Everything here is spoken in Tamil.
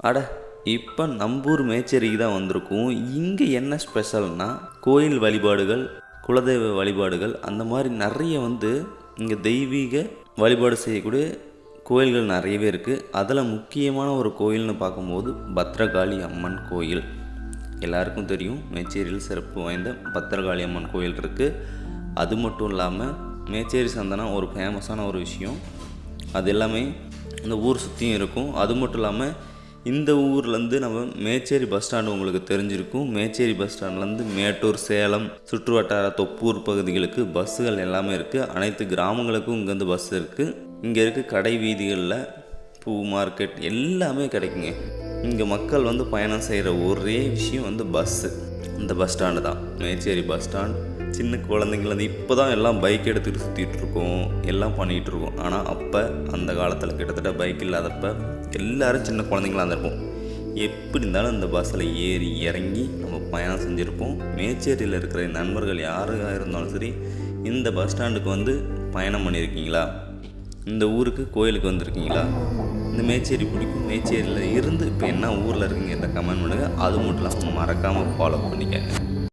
அட இப்போ நம்பூர் மேச்சேரிக்கு தான் வந்திருக்கும். இங்கே என்ன ஸ்பெஷல்னா கோயில் வழிபாடுகள் குலதெய்வ வழிபாடுகள் அந்த மாதிரி நிறைய வந்து இங்கே தெய்வீக வழிபாடு செய்யக்கூடிய கோயில்கள் நிறையவே இருக்குது அதில் முக்கியமான ஒரு கோயில்னு பார்க்கும்போது பத்ரகாளி அம்மன் கோயில். எல்லாருக்கும் தெரியும் மேச்சேரியில் சிறப்பு வாய்ந்த பத்ரகாளி அம்மன் கோயில் இருக்குது அது மட்டும் இல்லாமல் மேச்சேரி சந்தனா ஒரு ஃபேமஸான ஒரு விஷயம். அது எல்லாமே இந்த ஊர் சுற்றியும் இருக்கும். அது மட்டும் இல்லாமல் இந்த ஊர்லேருந்து நம்ம மேச்சேரி பஸ் ஸ்டாண்டு உங்களுக்கு தெரிஞ்சிருக்கும். மேச்சேரி பஸ் ஸ்டாண்ட்லேருந்து மேட்டூர் சேலம் சுற்றுவட்டார தொப்பூர் பகுதிகளுக்கு பஸ்ஸுகள் எல்லாமே இருக்குது அனைத்து கிராமங்களுக்கும் இங்கேருந்து பஸ் இருக்குது இங்கே இருக்க கடை வீதிகளில் பூ மார்க்கெட் எல்லாமே கிடைக்குங்க. இங்கே மக்கள் வந்து பயணம் செய்கிற ஒரே விஷயம் வந்து பஸ்ஸு. இந்த பஸ் ஸ்டாண்டு தான். Mecheri bus stand. சின்ன குழந்தைங்கள்லேருந்து இப்போ தான் எல்லாம் பைக் எடுத்துகிட்டு சுற்றிட்டு இருக்கோம். எல்லாம் பண்ணிகிட்ருக்கோம் ஆனால் அப்போ அந்த காலத்தில் கிட்டத்தட்ட பைக் இல்லாதப்போ எல்லோரும் சின்ன குழந்தைங்களா இருந்திருப்போம். எப்படி இருந்தாலும் அந்த பஸ்ஸில் ஏறி இறங்கி நம்ம பயணம் செஞ்சுருப்போம். மேச்சேரியில் இருக்கிற நண்பர்கள் யாராக இருந்தாலும் சரி இந்த பஸ் ஸ்டாண்டுக்கு வந்து பயணம் பண்ணியிருக்கீங்களா? இந்த ஊருக்கு கோயிலுக்கு வந்திருக்கீங்களா? இந்த மேச்சேரி பிடிக்கும். மேச்சேரியில் இருந்து இப்போ என்ன ஊரில் இருக்கீங்க? இந்த கமெண்ட் பண்ணுங்கள் அது மட்டும் இல்லாமல் மறக்காமல் ஃபாலோ பண்ணிக்கங்க.